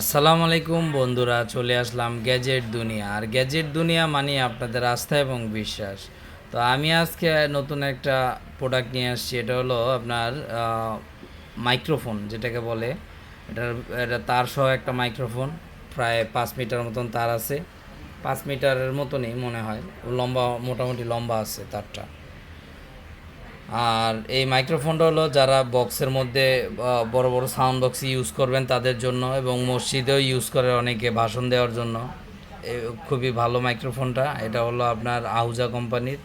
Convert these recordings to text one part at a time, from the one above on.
আসসালামু আলাইকুম বন্ধুরা, চলে আসলাম গ্যাজেট দুনিয়া। আর গ্যাজেট দুনিয়া মানে আপনাদের আস্থা এবং বিশ্বাস। তো আমি আজকে নতুন একটা প্রোডাক্ট নিয়ে আসছি, এটা হলো আপনার মাইক্রোফোন যেটাকে বলে। এটার, এটা তার সহ একটা মাইক্রোফোন প্রায় পাঁচ মিটার মতন তার আছে। পাঁচ মিটারের মতনই মনে হয়, লম্বা, মোটামুটি লম্বা আছে তারটা। আর এই মাইক্রোফোনটা হলো যারা বক্সের মধ্যে বড় বড় সাউন্ড বক্স ইউজ করবেন তাদের জন্য এবং মসজিদেও ইউজ করে অনেকে ভাষণ দেওয়ার জন্য। খুবই ভালো মাইক্রোফোনটা। এটা হলো আপনার আহুজা কোম্পানির।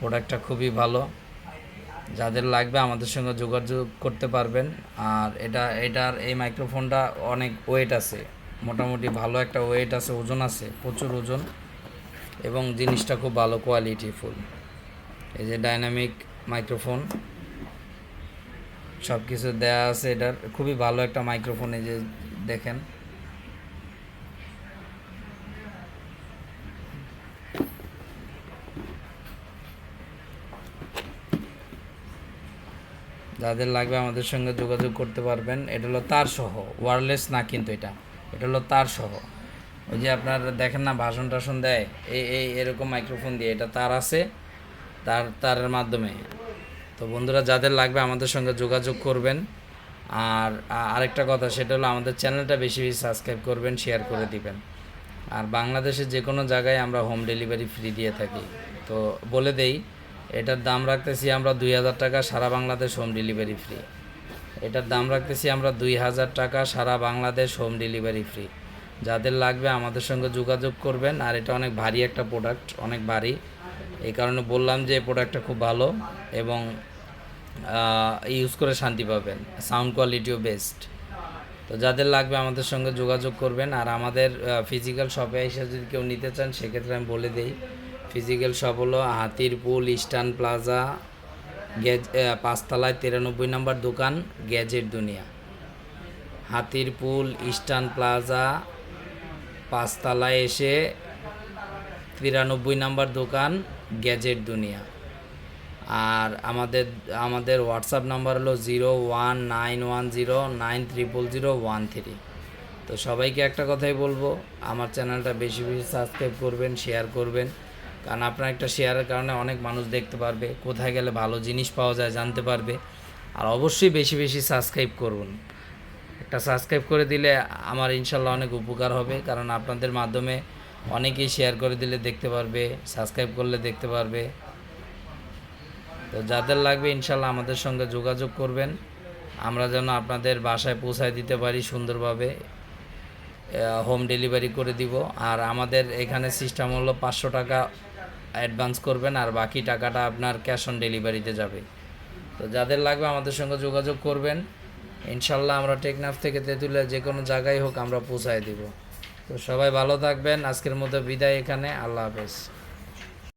প্রোডাক্টটা খুবই ভালো। যাদের লাগবে আমাদের সঙ্গে যোগাযোগ করতে পারবেন। আর এটা, এটার এই মাইক্রোফোনটা অনেক ওয়েট আছে। মোটামুটি ভালো একটা ওয়েট আছে, ওজন আছে, প্রচুর ওজন। এবং জিনিসটা খুব ভালো কোয়ালিটি ফুল এই যে ডাইনামিক মাইক্রোফোন। সব কিছু দেওয়া আছে এটার। খুবই ভালো একটা মাইক্রোফোন এই যে দেখেন। যাদের লাগবে আমাদের সঙ্গে যোগাযোগ করতে পারবেন। এটা হলো তার সহ ওয়ারলেস না কিন্তু এটা। এটা হলো তার সহ। ওই যে আপনার দেখেন না, ভাষণ টাষণ দেয়। এই এই এরকম মাইক্রোফোন দিয়ে এটা তার আছে। তার, তারের মাধ্যমে। তো বন্ধুরা, যাদের লাগবে আমাদের সঙ্গে যোগাযোগ করবেন। আর আরেকটা কথা, সেটা হলো আমাদের চ্যানেলটা বেশি বেশি সাবস্ক্রাইব করবেন শেয়ার করে দিবেন। আর বাংলাদেশের যে কোনো জায়গায় আমরা হোম ডেলিভারি ফ্রি দিয়ে থাকি। তো বলে দেই, এটার দাম রাখতেছি আমরা দুই হাজার টাকা, সারা বাংলাদেশ হোম ডেলিভারি ফ্রি এটার দাম রাখতেছি আমরা দুই হাজার টাকা, সারা বাংলাদেশ হোম ডেলিভারি ফ্রি যাদের লাগবে আমাদের সঙ্গে যোগাযোগ করবেন, আর এটা অনেক ভারী একটা প্রোডাক্ট অনেক ভারী। এই কারণে বললাম যে প্রোডাক্টটা খুব ভালো এবং ইউজ করে শান্তি পাবেন সাউন্ড কোয়ালিটিও বেস্ট তো যাদের লাগবে আমাদের সঙ্গে যোগাযোগ করবেন আর আমাদের ফিজিক্যাল শপে এসে যদি কেউ নিতে চান, সেক্ষেত্রে আমি বলে দিই ফিজিক্যাল শপ হলো হাতির পুল ইস্টার্ন প্লাজা গ্যাজ পাঁচতলায় তিরানব্বই নম্বর দোকান, গ্যাজেট দুনিয়া। হাতির পুল ইস্টার্ন প্লাজা পাঁচতলায় এসে তিরানব্বই নম্বর দোকান গ্যাজেট দুনিয়া। আর আমাদের আমাদের হোয়াটসঅ্যাপ নাম্বার হলো zero one nine one zero nine triple zero one three তো সবাইকে একটা কথাই বলব, আমার চ্যানেলটা বেশি বেশি সাবস্ক্রাইব করবেন শেয়ার করবেন। কারণ আপনার একটা শেয়ারের কারণে অনেক মানুষ দেখতে পারবে, কোথায় গেলে ভালো জিনিস পাওয়া যায় জানতে পারবে। আর অবশ্যই বেশি বেশি সাবস্ক্রাইব করুন। একটা সাবস্ক্রাইব করে দিলে আমার ইনশাল্লাহ অনেক উপকার হবে, কারণ আপনাদের মাধ্যমে অনেকেই শেয়ার করে দিলে দেখতে পারবে সাবস্ক্রাইব করলে দেখতে পারবে। তো যাদের লাগবে ইনশাল্লাহ আমাদের সঙ্গে যোগাযোগ করবেন। আমরা যেন আপনাদের বাসায় পৌঁছায় দিতে পারি সুন্দরভাবে। হোম ডেলিভারি করে দিব। আর আমাদের এখানে সিস্টেম হলো পাঁচশো টাকা অ্যাডভান্স করবেন আর বাকি টাকাটা আপনার ক্যাশ অন ডেলিভারিতে যাবে। তো যাদের লাগবে আমাদের সঙ্গে যোগাযোগ করবেন। ইনশাল্লাহ আমরা টেকনাফ থেকে তেঁতুলিয়া যে কোনো জায়গায় হোক আমরা পৌঁছায় দিব। তো সবাই ভালো থাকবেন। আজকের মতো বিদায় এখানে। আল্লাহ হাফেজ।